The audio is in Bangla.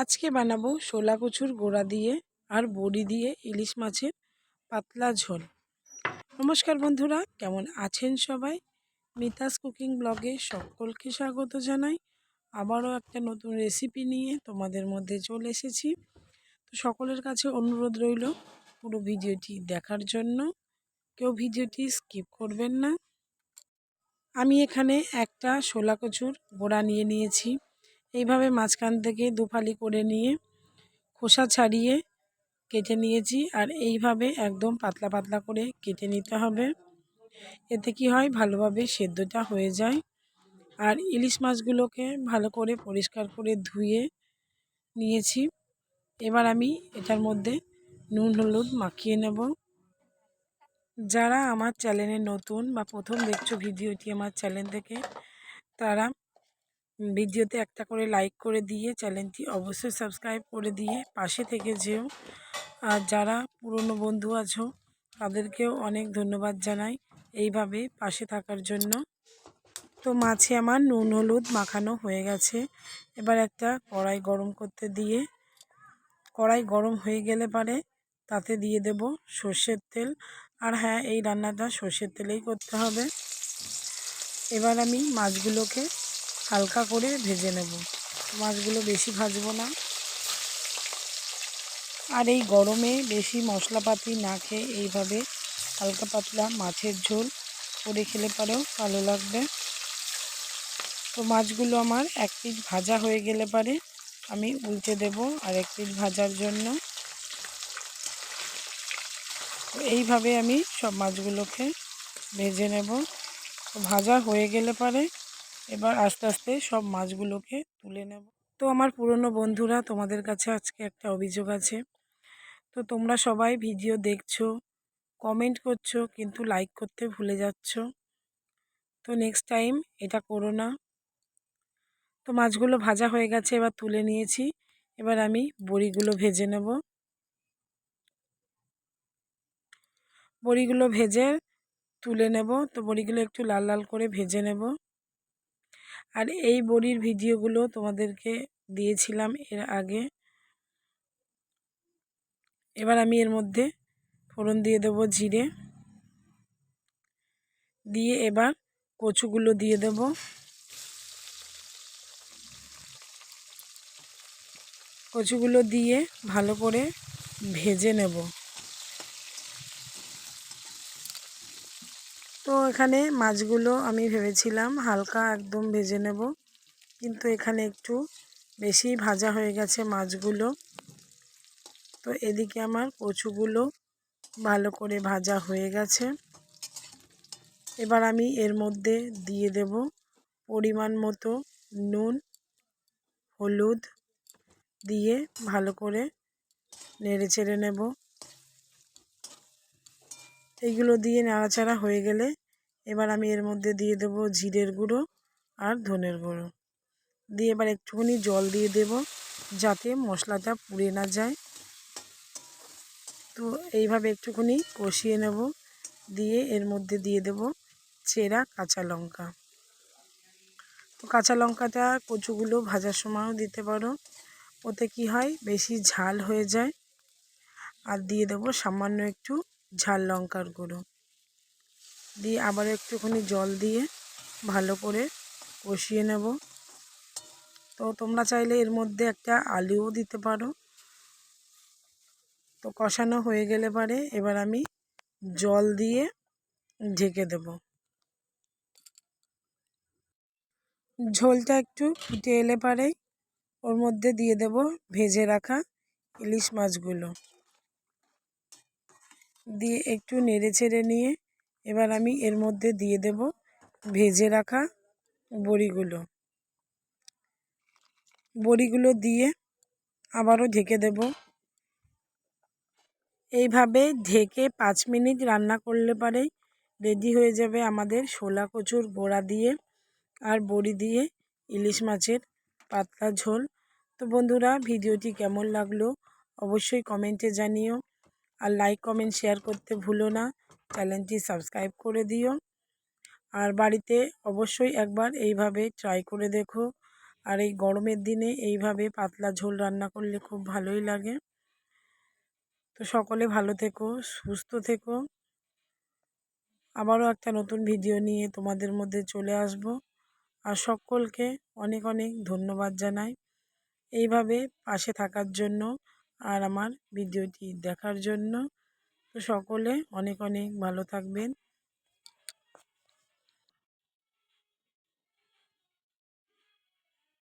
আজকে বানাবো শোলা কচুর গোড়া দিয়ে আর বড়ি দিয়ে ইলিশ মাছের পাতলা ঝোল। নমস্কার বন্ধুরা, কেমন আছেন সবাই? মিতাস কুকিং ব্লগে সকলকে স্বাগত জানাই। আবারও একটা নতুন রেসিপি নিয়ে তোমাদের মধ্যে চলে এসেছি। তো সকলের কাছে অনুরোধ রইল পুরো ভিডিওটি দেখার জন্য। কেউ ভিডিওটি স্কিপ করবেন না। আমি এখানে একটা শোলা কচুর গোড়া নিয়ে নিয়েছি। এইভাবে মাঝখান থেকে দুফালি করে নিয়ে খোসা ছাড়িয়ে কেটে নিয়েছি আর এইভাবে একদম পাতলা পাতলা করে কেটে নিতে হবে। এতে কি হয়? ভালোভাবে সেদ্ধটা হয়ে যায়। আর ইলিশ মাছগুলোকে ভালো করে পরিষ্কার করে ধুয়ে নিয়েছি। এবার আমি এটার মধ্যে নুন, হলুদ মাখিয়ে নেব। যারা আমার চ্যানেলে নতুন বা প্রথম দেখছ ভিডিওটি আমার চ্যানেল থেকে, তারা ভিডিওতে একটা করে লাইক করে দিয়ে চ্যানেলটি অবশ্যই সাবস্ক্রাইব করে দিয়ে পাশে থেকে যেও। আর যারা পুরনো বন্ধু আছো, তাদেরকেও অনেক ধন্যবাদ জানাই এইভাবে পাশে থাকার জন্য। তো মাছে আমার নুন, হলুদ মাখানো হয়ে গেছে। এবার একটা কড়াই গরম করতে দিয়ে, কড়াই গরম হয়ে গেলে পারে তাতে দিয়ে দেব সর্ষের তেল। আর হ্যাঁ এই রান্নাটা সর্ষের তেলেই করতে হবে। এবার আমি মাছগুলোকে হালকা করে ভেজে নেব। মাছগুলো বেশি ভাজবো না। আর এই গরমে বেশি মশলাপাতি না খেয়ে এইভাবে হালকা পাতলা মাছের ঝোল করে খেলে পরেও ভালো লাগবে। তো মাছগুলো আমার এক পিস ভাজা হয়ে গেলে পারে, আমি উল্টে দেব আর এক পিস ভাজার জন্য। এইভাবে আমি সব মাছগুলোকে ভেজে নেব। ভাজা হয়ে গেলে পারে এবার আস্তে আস্তে সব মাছগুলোকে তুলে নেব। তো আমার পুরনো বন্ধুরা, তোমাদের কাছে আজকে একটা অভিযোগ আছে। তো তোমরা সবাই ভিডিও দেখছ কমেন্ট করছ, কিন্তু লাইক করতে ভুলে যাচ্ছ। তো নেক্সট টাইম এটা করো না। তো মাছগুলো ভাজা হয়ে গেছে, এবার তুলে নিয়েছি। এবার আমি বড়িগুলো ভেজে নেব। বড়িগুলো ভেজে তুলে নেব। তো বড়িগুলো একটু লাল লাল করে ভেজে নেব। আর এই বড়ির ভিডিওগুলো তোমাদেরকে দিয়েছিলাম এর আগে। এবার আমি এর মধ্যে ফোড়ন দিয়ে দেব জিরে। দিয়ে এবার কচুগুলো দিয়ে দেব। কচুগুলো দিয়ে ভালো করে ভেজে নেব। তো এখানে মাছগুলো আমি ভেবেছিলাম হালকা একদম ভেজে নেব, কিন্তু এখানে একটু বেশি ভাজা হয়ে গেছে মাছগুলো। তো এদিকে আমার কচুগুলো ভালো করে ভাজা হয়ে গেছে। এবার আমি এর মধ্যে দিয়ে দেব পরিমাণ মতো নুন, হলুদ দিয়ে ভালো করে নেড়ে চেড়ে নেব। এইগুলো দিয়ে নাড়াচাড়া হয়ে গেলে এবার আমি এর মধ্যে দিয়ে দেব জিরের গুঁড়ো আর ধনের গুঁড়ো। দিয়ে এবার একটুখানি জল দিয়ে দেব যাতে মশলাটা পুড়ে না যায়। তো এইভাবে একটুখানি কষিয়ে নেব। দিয়ে এর মধ্যে দিয়ে দেব চেরা কাঁচা লঙ্কা। তো কাঁচা লঙ্কাটা কচুগুলো ভাজার সময়ও দিতে পারো। ওতে কি হয়, বেশি ঝাল হয়ে যায়। আর দিয়ে দেব সামান্য একটু ঝাল লঙ্কার গুঁড়ো। দিয়ে আবার একটুখানি জল দিয়ে ভালো করে কষিয়ে নেব। তো তোমরা চাইলে এর মধ্যে একটা আলুও দিতে পারো। তো কষানো হয়ে গেলে পারে, এবার আমি জল দিয়ে ঢেকে দেব। ঝোলটা একটু ফুটে এলে পারে, ওর মধ্যে দিয়ে দেব ভেজে রাখা ইলিশ মাছগুলো। দিয়ে একটু নেড়ে ছেড়ে নিয়ে এবার আমি এর মধ্যে দিয়ে দেব ভেজে রাখা বড়িগুলো। বড়িগুলো দিয়ে আবারও ঢেকে দেব। এইভাবে ঢেকে পাঁচ মিনিট রান্না করলে পারেই রেডি হয়ে যাবে আমাদের শোলা কচুর গোড়া দিয়ে আর বড়ি দিয়ে ইলিশ মাছের পাতলা ঝোল। তো বন্ধুরা, ভিডিওটি কেমন লাগল অবশ্যই কমেন্টে জানিও। আর লাইক কমেন্ট শেয়ার করতে ভুলো না। চ্যানেলটি সাবস্ক্রাইব করে দিও। আর বাড়িতে অবশ্যই একবার এইভাবে ট্রাই করে দেখো। আর এই গরমের দিনে এইভাবে পাতলা ঝোল রান্না করলে খুব ভালোই লাগে। তো সকলে ভালো থেকো, সুস্থ থেকো। আবারও একটা নতুন ভিডিও নিয়ে তোমাদের মধ্যে চলে আসব। আর সকলকে অনেক অনেক ধন্যবাদ জানাই। এইভাবে পাশে থাকার জন্য আর আমার ভিডিওটি দেখার জন্য। তো সকলে অনেক অনেক ভালো থাকবেন।